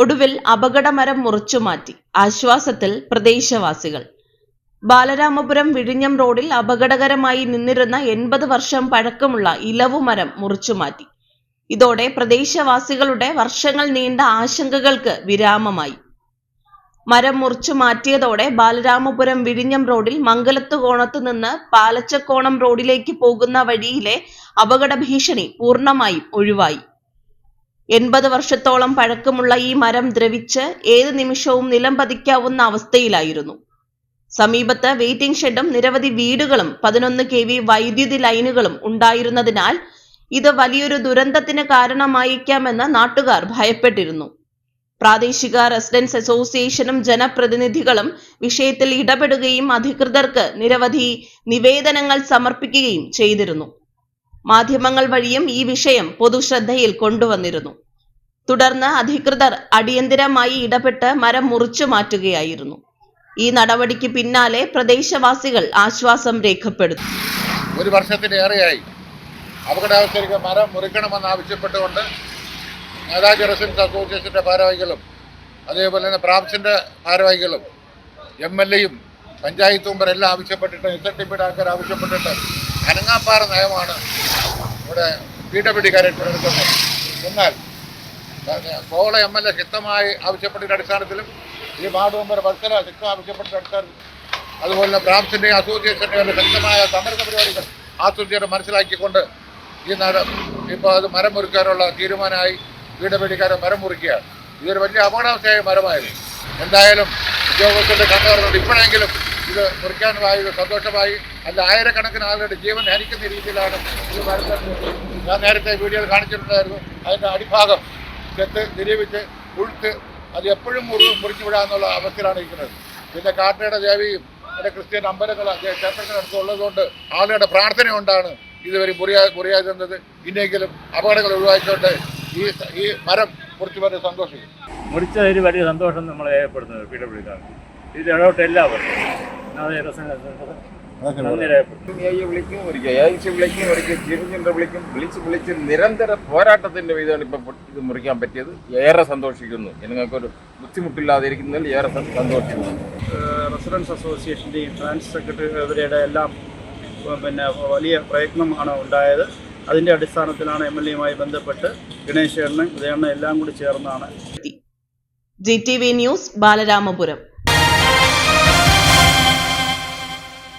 ഒടുവിൽ അപകടമരം മുറിച്ചുമാറ്റി ആശ്വാസത്തിൽ പ്രദേശവാസികൾ. ബാലരാമപുരം വിഴിഞ്ഞം റോഡിൽ അപകടകരമായി നിന്നിരുന്ന എൺപത് വർഷം പഴക്കമുള്ള ഇലവുമരം മുറിച്ചുമാറ്റി ഇതോടെ പ്രദേശവാസികളുടെ വർഷങ്ങൾ നീണ്ട ആശങ്കകൾക്ക് വിരാമമായി. മരം മുറിച്ചു മാറ്റിയതോടെ ബാലരാമപുരം വിഴിഞ്ഞം റോഡിൽ മംഗലത്ത് കോണത്ത് നിന്ന് പാലച്ചക്കോണം റോഡിലേക്ക് പോകുന്ന വഴിയിലെ അപകട ഭീഷണി പൂർണമായും ഒഴിവായി. എൺപത് വർഷത്തോളം പഴക്കമുള്ള ഈ മരം ദ്രവിച്ച് ഏത് നിമിഷവും നിലം പതിക്കാവുന്ന അവസ്ഥയിലായിരുന്നു. സമീപത്ത് വെയിറ്റിംഗ് ഷെഡും നിരവധി വീടുകളും പതിനൊന്ന് കെ വി വൈദ്യുതി ലൈനുകളും ഉണ്ടായിരുന്നതിനാൽ ഇത് വലിയൊരു ദുരന്തത്തിന് കാരണമായേക്കാമെന്ന് നാട്ടുകാർ ഭയപ്പെട്ടിരുന്നു. പ്രാദേശിക റെസിഡൻസ് അസോസിയേഷനും ജനപ്രതിനിധികളും വിഷയത്തിൽ ഇടപെടുകയും അധികൃതർക്ക് നിരവധി നിവേദനങ്ങൾ സമർപ്പിക്കുകയും ചെയ്തിരുന്നു. മാധ്യമങ്ങൾ വഴിയും ഈ വിഷയം പൊതുശ്രദ്ധയിൽ കൊണ്ടുവന്നിരുന്നു. തുടർന്ന് അധികൃതർ അടിയന്തിരമായി ഇടപെട്ട് മരം മുറിച്ചു മാറ്റുകയായിരുന്നു. ഈ നടപടിക്ക് പിന്നാലെ പ്രദേശവാസികൾ ആശ്വാസം രേഖപ്പെടുത്തി. ഒരു വർഷത്തിലേറെയായി അപകടാവസ്ഥയിലേക്ക് മരം മുറിക്കണമെന്ന് ആവശ്യപ്പെട്ടുകൊണ്ട് നേതാജി റെസിഡൻസ് അസോസിയേഷന്റെ ഭാരവാഹികളും അതേപോലെ തന്നെ പ്രാപ്സിന്റെ ഭാരവാഹികളും എം എൽ എയും പഞ്ചായത്ത് മെമ്പരെല്ലാം ആവശ്യപ്പെട്ടിട്ട് എസ് എൻ പിയുടെ ആൾക്കാർ ആവശ്യപ്പെട്ടിട്ട് അനങ്ങാപ്പാറ നയമാണ് ഇവിടെ പി ഡബ്ല്യു ഡി എടുക്കുന്നത് എന്നാൽ കോള എം എൽ എ ശക്തമായി ആവശ്യപ്പെട്ടതിന്റെ അടിസ്ഥാനത്തിലും ഈ വാർഡ് മെമ്പർ ഭക്തര ശക്തം ആവശ്യപ്പെട്ട അടിസ്ഥാനത്തിൽ അതുപോലെ തന്നെ ബ്രാംസിന്റെ അസോസിയേഷന്റെ ശക്തമായ സമരസ പരിപാടികൾ ആസ്വദിച്ചിട്ട് മനസ്സിലാക്കിക്കൊണ്ട് ഈ നട ഇപ്പോൾ അത് മരം മുറിക്കാനുള്ള തീരുമാനമായി വീടുപിടിക്കാരെ മരം മുറിക്കുകയാണ്. ഇതൊരു വലിയ അപകടാവസ്ഥയായ മരമായിരുന്നു എന്തായാലും ഉദ്യോഗസ്ഥരുടെ കണ്ണുകളുണ്ട് ഇപ്പോഴെങ്കിലും ഇത് മുറിക്കാനുമായി സന്തോഷമായി അല്ല ആയിരക്കണക്കിന് ആളുകളുടെ ജീവൻ ഹരിക്കുന്ന രീതിയിലാണ് ഇത് മരുന്ന് ഞാൻ നേരത്തെ വീഡിയോയിൽ കാണിച്ചിട്ടുണ്ടായിരുന്നു. അതിന്റെ അടിഭാഗം ചെത്ത് തിരിവിച്ച് ഉഴുത്ത് അത് എപ്പോഴും മുറി മുറിച്ചു വിടാമെന്നുള്ള അവസ്ഥയിലാണ് ഇരിക്കുന്നത്. പിന്നെ കാട്ടയുടെ ദേവിയും പിന്നെ ക്രിസ്ത്യൻ അമ്പലങ്ങൾ ക്ഷേത്രത്തിനടുത്ത് ഉള്ളതുകൊണ്ട് ആളുകളുടെ പ്രാർത്ഥന കൊണ്ടാണ് ഇതുവരെ മുറിയാ മുറിയാതിരുന്നത് ഇന്നെങ്കിലും അപകടങ്ങൾ ഒഴിവാക്കിക്കൊണ്ട് ഈ ഈ മരം മുറിച്ചു വരെ സന്തോഷിക്കും. മുറിച്ചതിൽ വലിയ സന്തോഷം നമ്മൾ ഏർപ്പെടുന്നത് പി ഡബ്ല്യു ഇതിൽ ഇടപെട്ട എല്ലാവർക്കും വിളിക്കും ഐ സി വിളിക്കും ചീഫ് വിളിക്കും വിളിച്ച് വിളിച്ച് നിരന്തര പോരാട്ടത്തിന്റെ ഇതാണ് ഇപ്പം ഇത് മുറിക്കാൻ പറ്റിയത്. ഏറെ സന്തോഷിക്കുന്നു. നിങ്ങൾക്കൊരു ബുദ്ധിമുട്ടില്ലാതിരിക്കുന്നതിൽ ഏറെ സന്തോഷിക്കുന്നു. റെസിഡൻസ് അസോസിയേഷന്റെയും ട്രാൻസ് സെക്രട്ടറിയുടെ എല്ലാം പിന്നെ വലിയ പ്രയത്നമാണ് ഉണ്ടായത്. അതിന്റെ അടിസ്ഥാനത്തിലാണ് എം എൽ എയുമായി ബന്ധപ്പെട്ട് ഗണേശ് എണ്ണ ഉദയണ്ണ എല്ലാം കൂടി ചേർന്നാണ്. G T V news Balaramapuram.